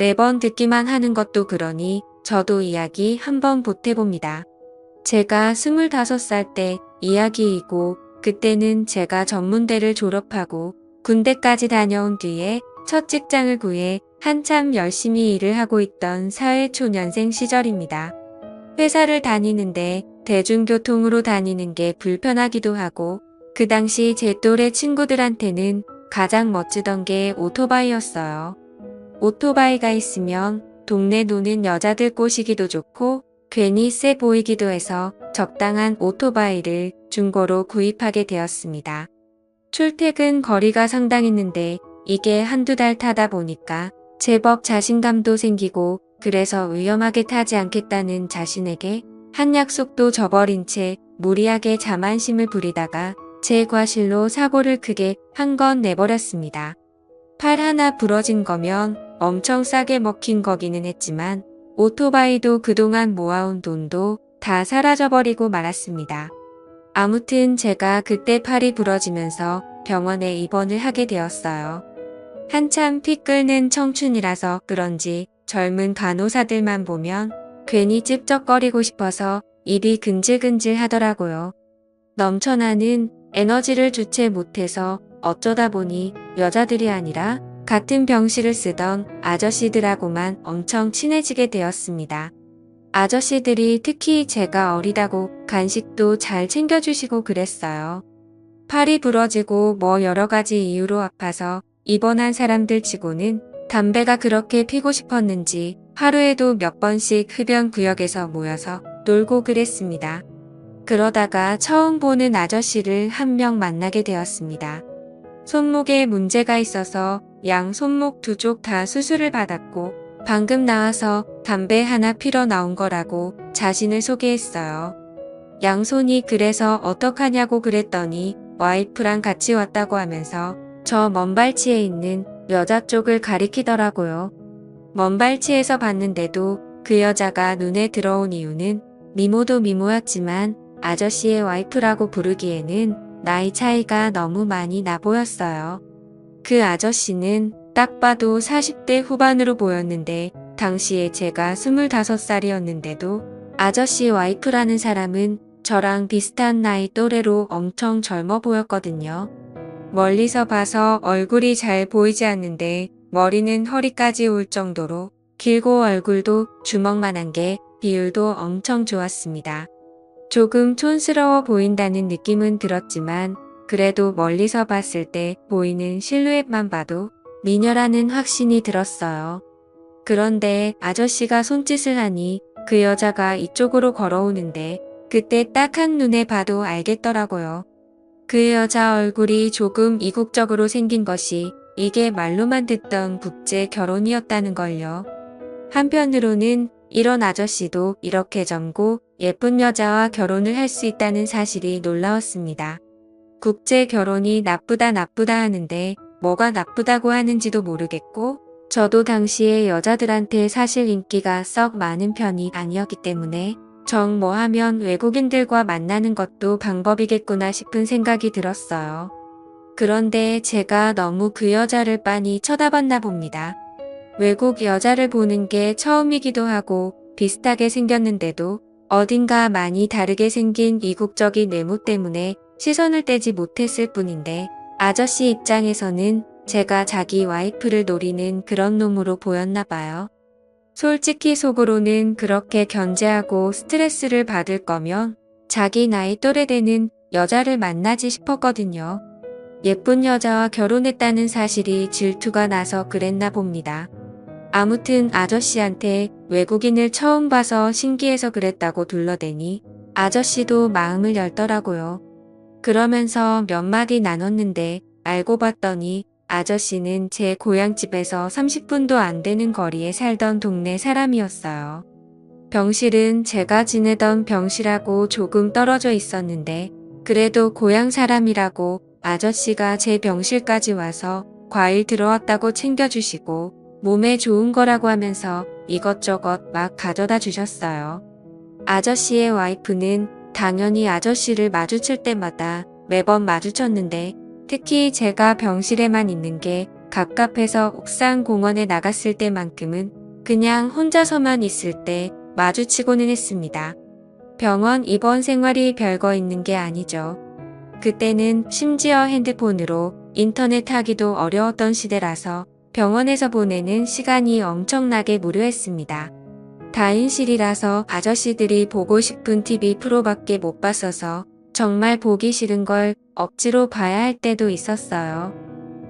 매번 듣기만 하는 것도 그러니 저도 이야기 한번 보태봅니다. 제가 25살 때 이야기이고 그때는 제가 전문대를 졸업하고 군대까지 다녀온 뒤에 첫 직장을 구해 한참 열심히 일을 하고 있던 사회초년생 시절입니다. 회사를 다니는데 대중교통으로 다니는 게 불편하기도 하고 그 당시 제 또래 친구들한테는 가장 멋지던 게 오토바이였어요. 오토바이가 있으면 동네 노는 여자들 꼬시기도 좋고 괜히 세 보이기도 해서 적당한 오토바이를 중고로 구입하게 되었습니다. 출퇴근 거리가 상당했는데 이게 한두 달 타다 보니까 제법 자신감도 생기고 그래서 위험하게 타지 않겠다는 자신에게 한 약속도 저버린 채 무리하게 자만심을 부리다가 제 과실로 사고를 크게 한 건 내버렸습니다. 팔 하나 부러진 거면 엄청 싸게 먹힌 거기는 했지만 오토바이도 그동안 모아온 돈도 다 사라져버리고 말았습니다. 아무튼 제가 그때 팔이 부러지면서 병원에 입원을 하게 되었어요. 한참 피 끓는 청춘이라서 그런지 젊은 간호사들만 보면 괜히 찝쩍거리고 싶어서 입이 근질근질 하더라고요. 넘쳐나는 에너지를 주체 못해서 어쩌다 보니 여자들이 아니라 같은 병실을 쓰던 아저씨들하고만 엄청 친해지게 되었습니다. 아저씨들이 특히 제가 어리다고 간식도 잘 챙겨주시고 그랬어요. 팔이 부러지고 뭐 여러 가지 이유로 아파서 입원한 사람들 치고는 담배가 그렇게 피고 싶었는지 하루에도 몇 번씩 흡연 구역에서 모여서 놀고 그랬습니다. 그러다가 처음 보는 아저씨를 한 명 만나게 되었습니다. 손목에 문제가 있어서 양 손목 두 쪽 다 수술을 받았고 방금 나와서 담배 하나 피러 나온 거라고 자신을 소개했어요. 양손이 그래서 어떡하냐고 그랬더니 와이프랑 같이 왔다고 하면서 저 먼발치에 있는 여자 쪽을 가리키더라고요. 먼발치에서 봤는데도 그 여자가 눈에 들어온 이유는 미모도 미모였지만 아저씨의 와이프라고 부르기에는 나이 차이가 너무 많이 나 보였어요. 그 아저씨는 딱 봐도 40대 후반으로 보였는데 당시에 제가 25살이었는데도 아저씨 와이프라는 사람은 저랑 비슷한 나이 또래로 엄청 젊어 보였거든요. 멀리서 봐서 얼굴이 잘 보이지 않는데 머리는 허리까지 올 정도로 길고 얼굴도 주먹만한 게 비율도 엄청 좋았습니다. 조금 촌스러워 보인다는 느낌은 들었지만 그래도 멀리서 봤을 때 보이는 실루엣만 봐도 미녀라는 확신이 들었어요. 그런데 아저씨가 손짓을 하니 그 여자가 이쪽으로 걸어오는데 그때 딱 한눈에 봐도 알겠더라고요. 그 여자 얼굴이 조금 이국적으로 생긴 것이 이게 말로만 듣던 국제 결혼이었다는 걸요. 한편으로는 이런 아저씨도 이렇게 젊고 예쁜 여자와 결혼을 할 수 있다는 사실이 놀라웠습니다. 국제 결혼이 나쁘다 나쁘다 하는데 뭐가 나쁘다고 하는지도 모르겠고 저도 당시에 여자들한테 사실 인기가 썩 많은 편이 아니었기 때문에 정 뭐 하면 외국인들과 만나는 것도 방법이겠구나 싶은 생각이 들었어요. 그런데 제가 너무 그 여자를 빤히 쳐다봤나 봅니다. 외국 여자를 보는 게 처음이기도 하고 비슷하게 생겼는데도 어딘가 많이 다르게 생긴 이국적인 외모 때문에 시선을 떼지 못했을 뿐인데 아저씨 입장에서는 제가 자기 와이프를 노리는 그런 놈으로 보였나 봐요. 솔직히 속으로는 그렇게 견제하고 스트레스를 받을 거면 자기 나이 또래 되는 여자를 만나지 싶었거든요. 예쁜 여자와 결혼했다는 사실이 질투가 나서 그랬나 봅니다. 아무튼 아저씨한테 외국인을 처음 봐서 신기해서 그랬다고 둘러대니 아저씨도 마음을 열더라고요. 그러면서 몇 마디 나눴는데 알고 봤더니 아저씨는 제 고향집에서 30분도 안 되는 거리에 살던 동네 사람이었어요. 병실은 제가 지내던 병실하고 조금 떨어져 있었는데 그래도 고향 사람이라고 아저씨가 제 병실까지 와서 과일 들어왔다고 챙겨주시고 몸에 좋은 거라고 하면서 이것저것 막 가져다 주셨어요. 아저씨의 와이프는 당연히 아저씨를 마주칠 때마다 매번 마주쳤는데 특히 제가 병실에만 있는 게 갑갑해서 옥상 공원에 나갔을 때만큼은 그냥 혼자서만 있을 때 마주치고는 했습니다. 병원 입원 생활이 별거 있는 게 아니죠. 그때는 심지어 핸드폰으로 인터넷 하기도 어려웠던 시대라서 병원에서 보내는 시간이 엄청나게 무료했습니다. 다인실이라서 아저씨들이 보고 싶은 TV 프로밖에 못 봤어서 정말 보기 싫은 걸 억지로 봐야 할 때도 있었어요.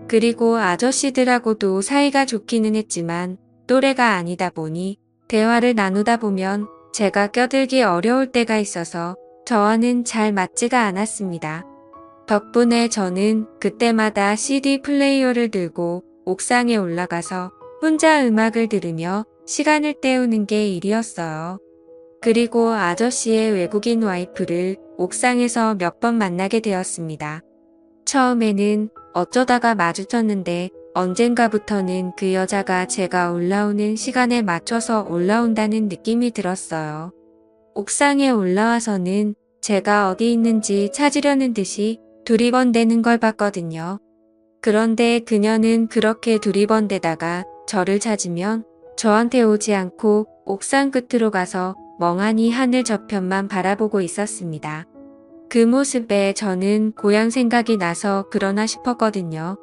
그리고 아저씨들하고도 사이가 좋기는 했지만 또래가 아니다 보니 대화를 나누다 보면 제가 껴들기 어려울 때가 있어서 저와는 잘 맞지가 않았습니다. 덕분에 저는 그때마다 CD 플레이어를 들고 옥상에 올라가서 혼자 음악을 들으며 시간을 때우는 게 일이었어요. 그리고 아저씨의 외국인 와이프를 옥상에서 몇 번 만나게 되었습니다. 처음에는 어쩌다가 마주쳤는데 언젠가부터는 그 여자가 제가 올라오는 시간에 맞춰서 올라온다는 느낌이 들었어요. 옥상에 올라와서는 제가 어디 있는지 찾으려는 듯이 두리번대는 걸 봤거든요. 그런데 그녀는 그렇게 두리번대다가 저를 찾으면 저한테 오지 않고 옥상 끝으로 가서 멍하니 하늘 저편만 바라보고 있었습니다. 그 모습에 저는 고향 생각이 나서 그러나 싶었거든요.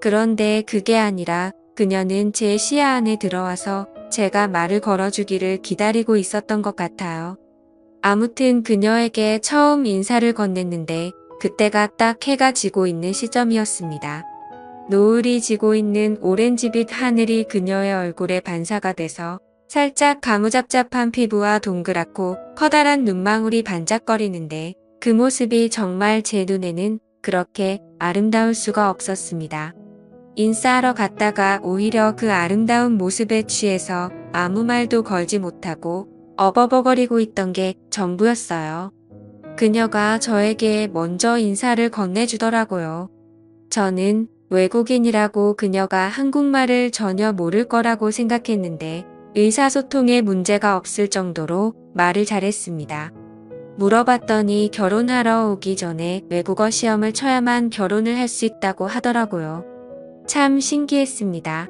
그런데 그게 아니라 그녀는 제 시야 안에 들어와서 제가 말을 걸어주기를 기다리고 있었던 것 같아요. 아무튼 그녀에게 처음 인사를 건넸는데 그때가 딱 해가 지고 있는 시점이었습니다. 노을이 지고 있는 오렌지빛 하늘이 그녀의 얼굴에 반사가 돼서 살짝 가무잡잡한 피부와 동그랗고 커다란 눈망울이 반짝거리는데 그 모습이 정말 제 눈에는 그렇게 아름다울 수가 없었습니다. 인싸하러 갔다가 오히려 그 아름다운 모습에 취해서 아무 말도 걸지 못하고 어버버거리고 있던 게 전부였어요. 그녀가 저에게 먼저 인사를 건네주더라고요. 저는 외국인이라고 그녀가 한국말을 전혀 모를 거라고 생각했는데 의사소통에 문제가 없을 정도로 말을 잘했습니다. 물어봤더니 결혼하러 오기 전에 외국어 시험을 쳐야만 결혼을 할 수 있다고 하더라고요. 참 신기했습니다.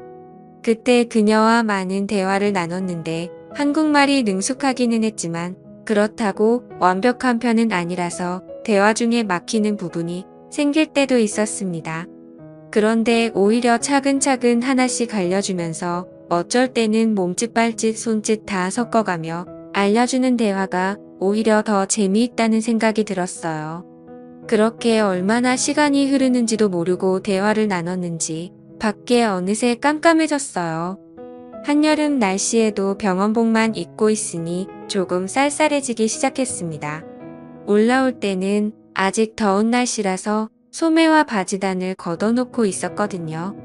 그때 그녀와 많은 대화를 나눴는데 한국말이 능숙하기는 했지만 그렇다고 완벽한 편은 아니라서 대화 중에 막히는 부분이 생길 때도 있었습니다. 그런데 오히려 차근차근 하나씩 알려주면서 어쩔 때는 몸짓 발짓 손짓 다 섞어가며 알려주는 대화가 오히려 더 재미있다는 생각이 들었어요. 그렇게 얼마나 시간이 흐르는지도 모르고 대화를 나눴는지 밖에 어느새 깜깜해졌어요. 한여름 날씨에도 병원복만 입고 있으니 조금 쌀쌀해지기 시작했습니다. 올라올 때는 아직 더운 날씨라서 소매와 바지단을 걷어놓고 있었거든요.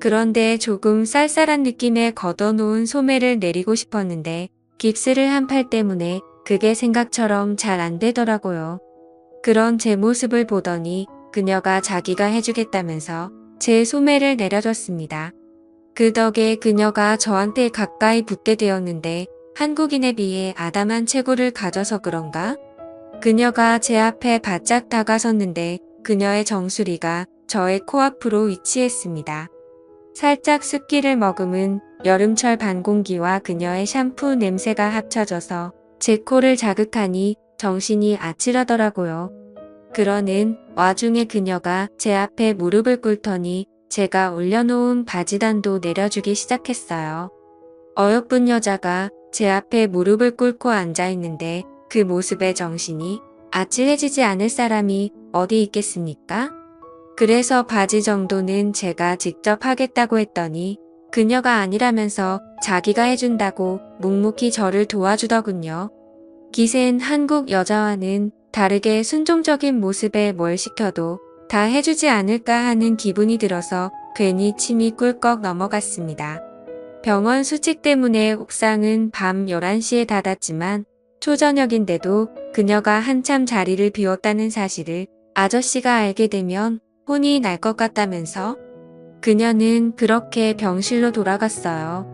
그런데 조금 쌀쌀한 느낌에 걷어놓은 소매를 내리고 싶었는데 깁스를 한 팔 때문에 그게 생각처럼 잘 안 되더라고요. 그런 제 모습을 보더니 그녀가 자기가 해주겠다면서 제 소매를 내려줬습니다. 그 덕에 그녀가 저한테 가까이 붙게 되었는데 한국인에 비해 아담한 체구를 가져서 그런가? 그녀가 제 앞에 바짝 다가섰는데 그녀의 정수리가 저의 코앞으로 위치했습니다. 살짝 습기를 머금은 여름철 반 공기와 그녀의 샴푸 냄새가 합쳐져서 제 코를 자극하니 정신이 아찔하더라고요. 그러는 와중에 그녀가 제 앞에 무릎을 꿇더니 제가 올려놓은 바지단도 내려주기 시작했어요. 어여쁜 여자가 제 앞에 무릎을 꿇고 앉아 있는데 그 모습에 정신이 아찔해지지 않을 사람이 어디 있겠습니까? 그래서 바지 정도는 제가 직접 하겠다고 했더니 그녀가 아니라면서 자기가 해준다고 묵묵히 저를 도와주더군요. 기센 한국 여자와는 다르게 순종적인 모습에 뭘 시켜도 다 해주지 않을까 하는 기분이 들어서 괜히 침이 꿀꺽 넘어갔습니다. 병원 수칙 때문에 옥상은 밤 11시에 닫았지만 초저녁인데도 그녀가 한참 자리를 비웠다는 사실을 아저씨가 알게 되면 혼이 날 것 같다면서 그녀는 그렇게 병실로 돌아갔어요.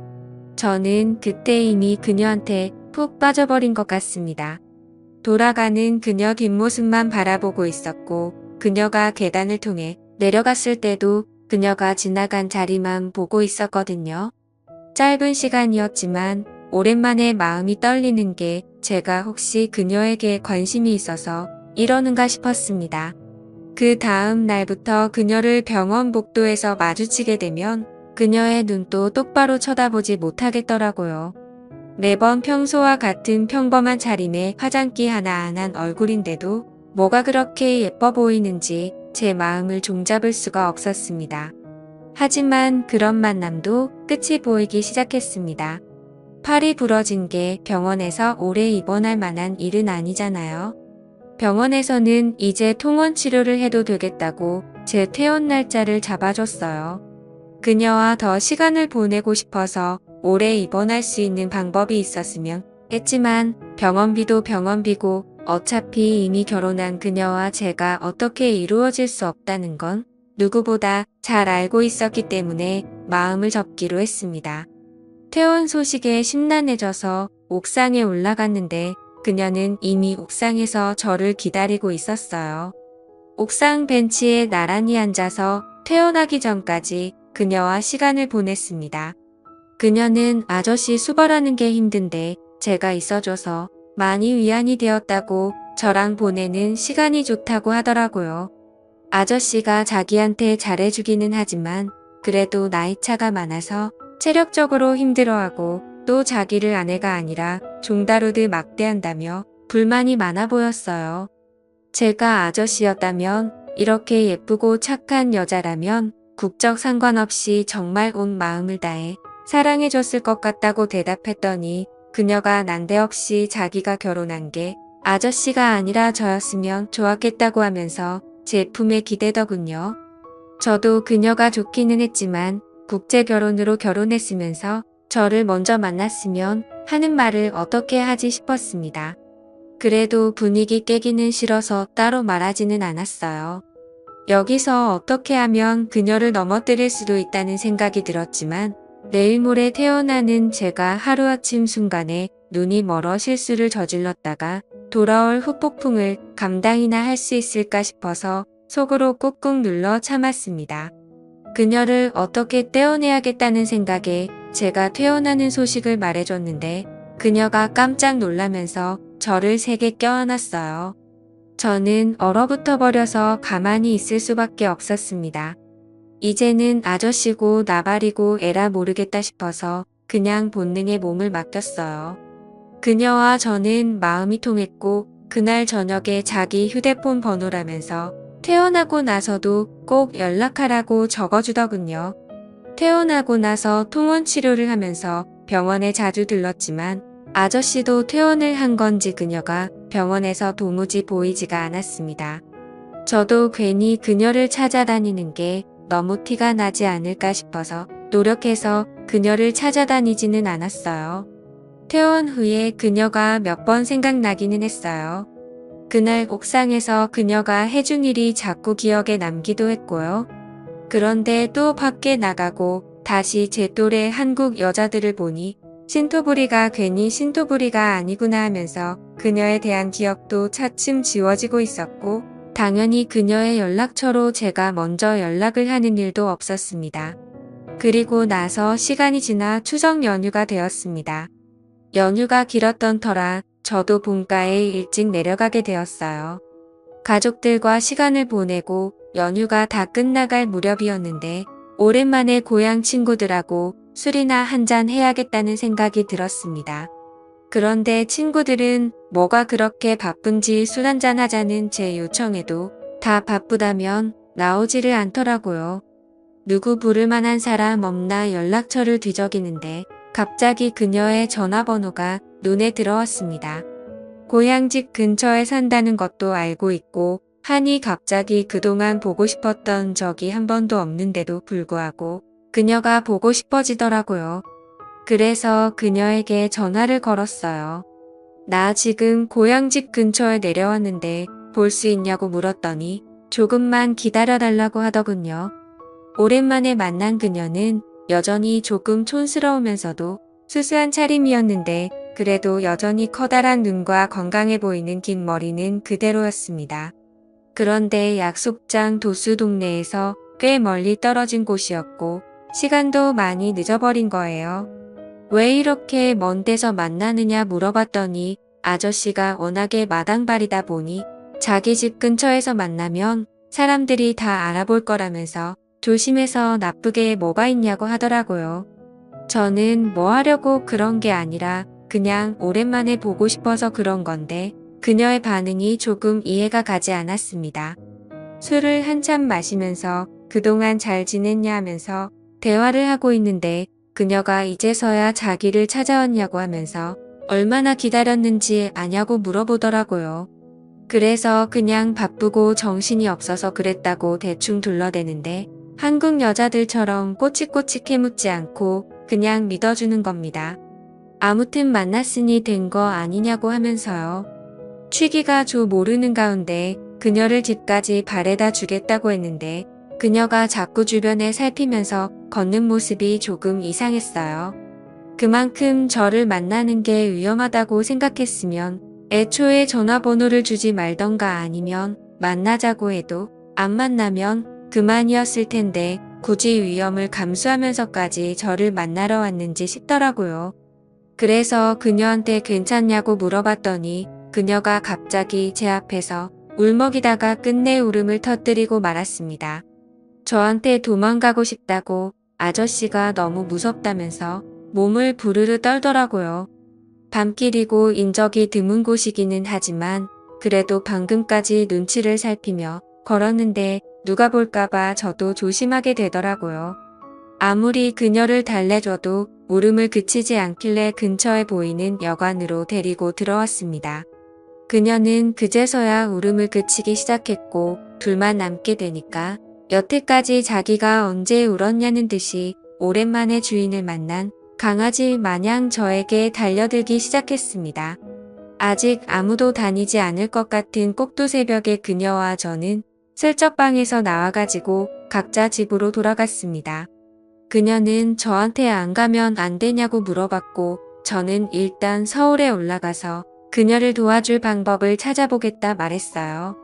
저는 그때 이미 그녀한테 푹 빠져버린 것 같습니다. 돌아가는 그녀 뒷모습만 바라보고 있었고 그녀가 계단을 통해 내려갔을 때도 그녀가 지나간 자리만 보고 있었거든요. 짧은 시간이었지만 오랜만에 마음이 떨리는 게 제가 혹시 그녀에게 관심이 있어서 이러는가 싶었습니다. 그 다음 날부터 그녀를 병원 복도에서 마주치게 되면 그녀의 눈도 똑바로 쳐다보지 못하겠더라고요. 매번 평소와 같은 평범한 차림에 화장기 하나 안 한 얼굴인데도 뭐가 그렇게 예뻐 보이는지 제 마음을 종잡을 수가 없었습니다. 하지만 그런 만남도 끝이 보이기 시작했습니다. 팔이 부러진 게 병원에서 오래 입원할 만한 일은 아니잖아요. 병원에서는 이제 통원 치료를 해도 되겠다고 제 퇴원 날짜를 잡아줬어요. 그녀와 더 시간을 보내고 싶어서 오래 입원할 수 있는 방법이 있었으면 했지만 병원비도 병원비고 어차피 이미 결혼한 그녀와 제가 어떻게 이루어질 수 없다는 건 누구보다 잘 알고 있었기 때문에 마음을 접기로 했습니다. 퇴원 소식에 심란해져서 옥상에 올라갔는데 그녀는 이미 옥상에서 저를 기다리고 있었어요. 옥상 벤치에 나란히 앉아서 퇴원하기 전까지 그녀와 시간을 보냈습니다. 그녀는 아저씨 수발하는 게 힘든데 제가 있어줘서 많이 위안이 되었다고 저랑 보내는 시간이 좋다고 하더라고요. 아저씨가 자기한테 잘해주기는 하지만 그래도 나이차가 많아서 체력적으로 힘들어하고 또 자기를 아내가 아니라 종다루듯 막대한다며 불만이 많아 보였어요. 제가 아저씨였다면 이렇게 예쁘고 착한 여자라면 국적 상관없이 정말 온 마음을 다해 사랑해줬을 것 같다고 대답했더니 그녀가 난데없이 자기가 결혼한 게 아저씨가 아니라 저였으면 좋았겠다고 하면서 제 품에 기대더군요. 저도 그녀가 좋기는 했지만 국제 결혼으로 결혼했으면서 저를 먼저 만났으면 하는 말을 어떻게 하지 싶었습니다. 그래도 분위기 깨기는 싫어서 따로 말하지는 않았어요. 여기서 어떻게 하면 그녀를 넘어뜨릴 수도 있다는 생각이 들었지만 내일 모레 태어나는 제가 하루아침 순간에 눈이 멀어 실수를 저질렀다가 돌아올 후폭풍을 감당이나 할 수 있을까 싶어서 속으로 꾹꾹 눌러 참았습니다. 그녀를 어떻게 떼어내야겠다는 생각에 제가 퇴원하는 소식을 말해줬는데 그녀가 깜짝 놀라면서 저를 세게 껴안았어요. 저는 얼어붙어 버려서 가만히 있을 수밖에 없었습니다. 이제는 아저씨고 나발이고 에라 모르겠다 싶어서 그냥 본능의 몸을 맡겼어요. 그녀와 저는 마음이 통했고 그날 저녁에 자기 휴대폰 번호라면서 퇴원하고 나서도 꼭 연락하라고 적어주더군요. 퇴원하고 나서 통원 치료를 하면서 병원에 자주 들렀지만 아저씨도 퇴원을 한 건지 그녀가 병원에서 도무지 보이지가 않았습니다. 저도 괜히 그녀를 찾아다니는 게 너무 티가 나지 않을까 싶어서 노력해서 그녀를 찾아다니지는 않았어요. 퇴원 후에 그녀가 몇 번 생각나기는 했어요. 그날 옥상에서 그녀가 해준 일이 자꾸 기억에 남기도 했고요. 그런데 또 밖에 나가고 다시 제 또래 한국 여자들을 보니 신토부리가 괜히 신토부리가 아니구나 하면서 그녀에 대한 기억도 차츰 지워지고 있었고 당연히 그녀의 연락처로 제가 먼저 연락을 하는 일도 없었습니다. 그리고 나서 시간이 지나 추석 연휴가 되었습니다. 연휴가 길었던 터라 저도 본가에 일찍 내려가게 되었어요. 가족들과 시간을 보내고 연휴가 다 끝나갈 무렵이었는데 오랜만에 고향 친구들하고 술이나 한잔 해야겠다는 생각이 들었습니다. 그런데 친구들은 뭐가 그렇게 바쁜지 술 한잔 하자는 제 요청에도 다 바쁘다면 나오지를 않더라고요. 누구 부를 만한 사람 없나 연락처를 뒤적이는데 갑자기 그녀의 전화번호가 눈에 들어왔습니다. 고향 집 근처에 산다는 것도 알고 있고 하니 갑자기 그동안 보고 싶었던 적이 한 번도 없는데도 불구하고 그녀가 보고 싶어지더라고요. 그래서 그녀에게 전화를 걸었어요. 나 지금 고향집 근처에 내려왔는데 볼 수 있냐고 물었더니 조금만 기다려달라고 하더군요. 오랜만에 만난 그녀는 여전히 조금 촌스러우면서도 수수한 차림이었는데 그래도 여전히 커다란 눈과 건강해 보이는 긴 머리는 그대로였습니다. 그런데 약속장 도수 동네에서 꽤 멀리 떨어진 곳이었고 시간도 많이 늦어버린 거예요. 왜 이렇게 먼 데서 만나느냐 물어봤더니 아저씨가 워낙에 마당발이다 보니 자기 집 근처에서 만나면 사람들이 다 알아볼 거라면서 조심해서 나쁘게 뭐가 있냐고 하더라고요. 저는 뭐 하려고 그런 게 아니라 그냥 오랜만에 보고 싶어서 그런 건데 그녀의 반응이 조금 이해가 가지 않았습니다. 술을 한참 마시면서 그동안 잘 지냈냐 하면서 대화를 하고 있는데 그녀가 이제서야 자기를 찾아왔냐고 하면서 얼마나 기다렸는지 아냐고 물어보더라고요. 그래서 그냥 바쁘고 정신이 없어서 그랬다고 대충 둘러대는데 한국 여자들처럼 꼬치꼬치 캐묻지 않고 그냥 믿어주는 겁니다. 아무튼 만났으니 된 거 아니냐고 하면서요. 취기가 조 모르는 가운데 그녀를 집까지 바래다 주겠다고 했는데 그녀가 자꾸 주변에 살피면서 걷는 모습이 조금 이상했어요. 그만큼 저를 만나는 게 위험하다고 생각했으면 애초에 전화번호를 주지 말던가 아니면 만나자고 해도 안 만나면 그만이었을 텐데 굳이 위험을 감수하면서까지 저를 만나러 왔는지 싶더라고요. 그래서 그녀한테 괜찮냐고 물어봤더니 그녀가 갑자기 제 앞에서 울먹이다가 끝내 울음을 터뜨리고 말았습니다. 저한테 도망가고 싶다고 아저씨가 너무 무섭다면서 몸을 부르르 떨더라고요. 밤길이고 인적이 드문 곳이기는 하지만 그래도 방금까지 눈치를 살피며 걸었는데 누가 볼까봐 저도 조심하게 되더라고요. 아무리 그녀를 달래줘도 울음을 그치지 않길래 근처에 보이는 여관으로 데리고 들어왔습니다. 그녀는 그제서야 울음을 그치기 시작했고 둘만 남게 되니까 여태까지 자기가 언제 울었냐는 듯이 오랜만에 주인을 만난 강아지 마냥 저에게 달려들기 시작했습니다. 아직 아무도 다니지 않을 것 같은 꼭두 새벽에 그녀와 저는 슬쩍 방에서 나와가지고 각자 집으로 돌아갔습니다. 그녀는 저한테 안 가면 안 되냐고 물어봤고 저는 일단 서울에 올라가서 그녀를 도와줄 방법을 찾아보겠다 말했어요.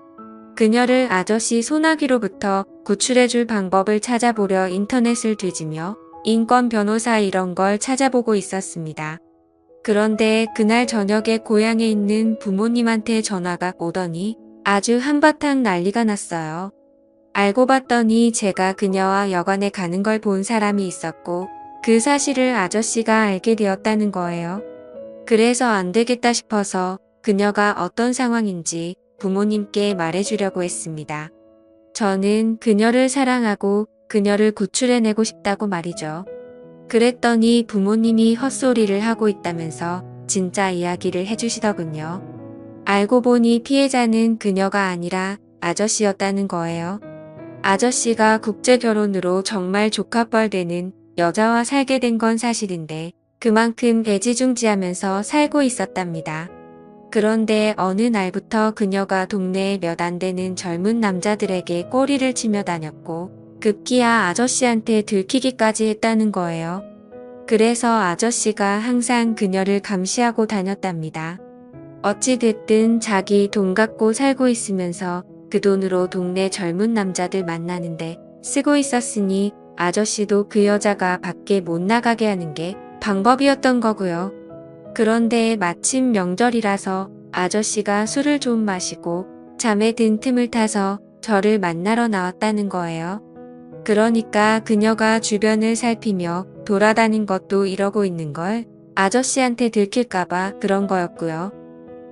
그녀를 아저씨 소나기로부터 구출해줄 방법을 찾아보려 인터넷을 뒤지며 인권 변호사 이런 걸 찾아보고 있었습니다. 그런데 그날 저녁에 고향에 있는 부모님한테 전화가 오더니 아주 한바탕 난리가 났어요. 알고 봤더니 제가 그녀와 여관에 가는 걸 본 사람이 있었고 그 사실을 아저씨가 알게 되었다는 거예요. 그래서 안 되겠다 싶어서 그녀가 어떤 상황인지 부모님께 말해주려고 했습니다. 저는 그녀를 사랑하고 그녀를 구출해내고 싶다고 말이죠. 그랬더니 부모님이 헛소리를 하고 있다면서 진짜 이야기를 해주시더군요. 알고 보니 피해자는 그녀가 아니라 아저씨였다는 거예요. 아저씨가 국제 결혼으로 정말 조카뻘 되는 여자와 살게 된 건 사실인데 그만큼 애지중지하면서 살고 있었답니다. 그런데 어느 날부터 그녀가 동네에 몇 안 되는 젊은 남자들에게 꼬리를 치며 다녔고 급기야 아저씨한테 들키기까지 했다는 거예요. 그래서 아저씨가 항상 그녀를 감시하고 다녔답니다. 어찌됐든 자기 돈 갖고 살고 있으면서 그 돈으로 동네 젊은 남자들 만나는데 쓰고 있었으니 아저씨도 그 여자가 밖에 못 나가게 하는 게 방법이었던 거고요. 그런데 마침 명절이라서 아저씨가 술을 좀 마시고 잠에 든 틈을 타서 저를 만나러 나왔다는 거예요. 그러니까 그녀가 주변을 살피며 돌아다닌 것도 이러고 있는 걸 아저씨한테 들킬까봐 그런 거였고요.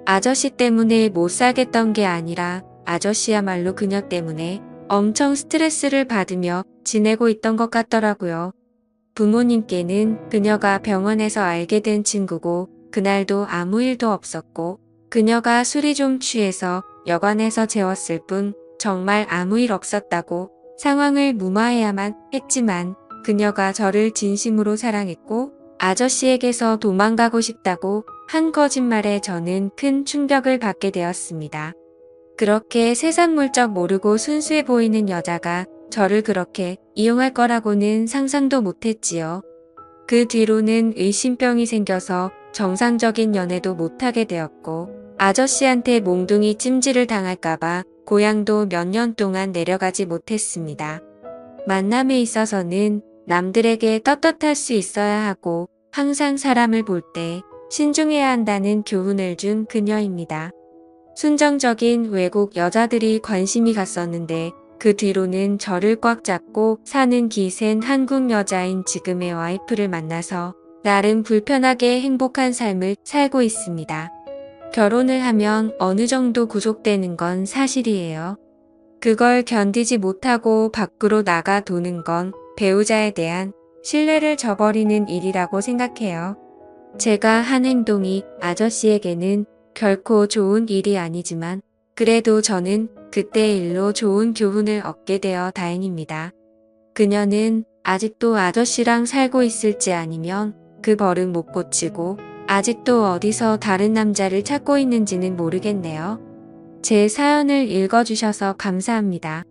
아저씨 때문에 못 살겠던 게 아니라 아저씨야말로 그녀 때문에 엄청 스트레스를 받으며 지내고 있던 것 같더라고요. 부모님께는 그녀가 병원에서 알게 된 친구고 그날도 아무 일도 없었고 그녀가 술이 좀 취해서 여관에서 재웠을 뿐 정말 아무 일 없었다고 상황을 무마해야만 했지만 그녀가 저를 진심으로 사랑했고 아저씨에게서 도망가고 싶다고 한 거짓말에 저는 큰 충격을 받게 되었습니다. 그렇게 세상 물적 모르고 순수해 보이는 여자가 저를 그렇게 이용할 거라고는 상상도 못했지요. 그 뒤로는 의심병이 생겨서 정상적인 연애도 못하게 되었고 아저씨한테 몽둥이 찜질을 당할까봐 고향도 몇 년 동안 내려가지 못했습니다. 만남에 있어서는 남들에게 떳떳할 수 있어야 하고 항상 사람을 볼 때 신중해야 한다는 교훈을 준 그녀입니다. 순정적인 외국 여자들이 관심이 갔었는데 그 뒤로는 저를 꽉 잡고 사는 기센 한국 여자인 지금의 와이프를 만나서 나름 불편하게 행복한 삶을 살고 있습니다. 결혼을 하면 어느 정도 구속되는 건 사실이에요. 그걸 견디지 못하고 밖으로 나가 도는 건 배우자에 대한 신뢰를 저버리는 일이라고 생각해요. 제가 한 행동이 아저씨에게는 결코 좋은 일이 아니지만 그래도 저는 그때 일로 좋은 교훈을 얻게 되어 다행입니다. 그녀는 아직도 아저씨랑 살고 있을지 아니면 그 버릇 못 고치고 아직도 어디서 다른 남자를 찾고 있는지는 모르겠네요. 제 사연을 읽어주셔서 감사합니다.